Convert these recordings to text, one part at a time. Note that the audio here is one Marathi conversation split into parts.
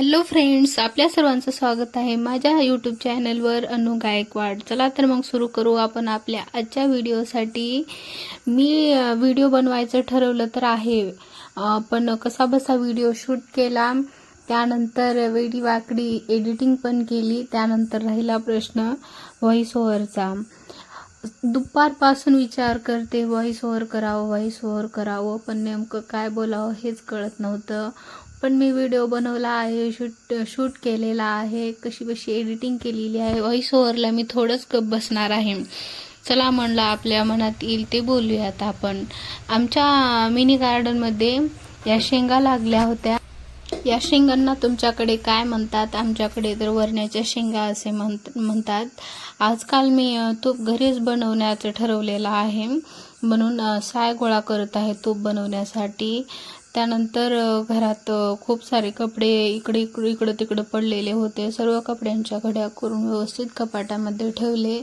हॅलो फ्रेंड्स आपल्या सर्वांचं स्वागत आहे माझ्या यूट्यूब चॅनलवर अनु गायकवाड. चला तर मग सुरू करू आपण आपल्या आजच्या व्हिडिओसाठी मी व्हिडिओ बनवायचं ठरवलं तर आहे. पण कसा बसा व्हिडिओ शूट केला त्यानंतर वेडी वाकडी एडिटिंग पण केली त्यानंतर राहिला प्रश्न व्हॉइस ओव्हरचा दुपारपासून विचार करते व्हॉइस ओव्हर करावं व्हॉइस ओव्हर करावं. पण नेमकं काय बोलावं हेच कळत नव्हतं. पण मी व्हिडिओ बनवला आहे शूट शूट केलेला आहे. कशी कशी एडिटिंग केलेली आहे. व्हॉइस ओव्हरला मी थोडंच कप बसणार आहे. चला म्हणलं आपल्या मनात येईल ते बोलूयात आपण. आमच्या मिनी गार्डनमध्ये या शेंगा लागल्या होत्या. या शेंगांना तुमच्याकडे काय म्हणतात? आमच्याकडे तर वरण्याच्या शेंगा असे म्हणत म्हणतात. आजकाल मी तूप घरीच बनवण्याचं ठरवलेलं आहे. म्हणून साय गोळा करत आहे तूप बनवण्यासाठी. त्यानंतर घरात खूप सारे कपडे इकडे इकडे इकडं तिकडं पडलेले होते. सर्व कपड्यांच्या घड्या करून व्यवस्थित कपाटामध्ये ठेवले.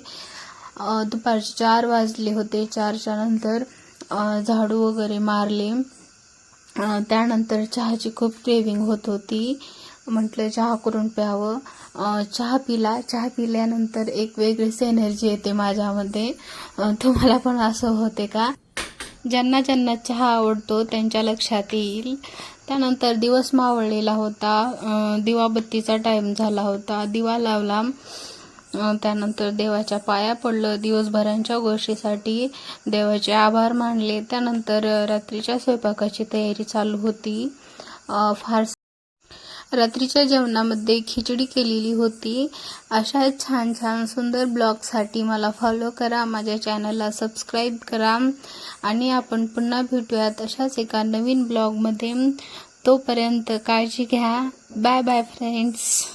दुपारचे चार वाजले होते. चारच्या नंतर झाडू वगैरे मारले. त्यानंतर चहाची खूप क्रेविंग होत होती. म्हटलं चहा करून प्यावं. चहा पिला. चहा पिल्यानंतर एक वेगळीच एनर्जी येते माझ्यामध्ये. तुम्हाला पण असं होते का? ज्यांना ज्यांना चहा आवडतो त्यांच्या लक्षात येईल. त्यानंतर दिवस मावळलेला होता. दिवाबत्तीचा टाईम झाला होता. दिवा लावला. त्यानंतर देवाच्या पाया पडलं. दिवसभरांच्या गोष्टीसाठी देवाचे आभार मानले. त्यानंतर रात्रीच्या स्वयंपाकाची तयारी चालू होती. अ, फार रात्रीच्या जेवणामध्ये खिचडी केलेली होती. अशा छान छान सुंदर ब्लॉगसाठी मला फॉलो करा. माझ्या चॅनलला सबस्क्राईब करा. आणि आपण पुन्हा भेटूयात अशाच एका नवीन ब्लॉगमध्ये. तोपर्यंत काळजी घ्या. Bye bye friends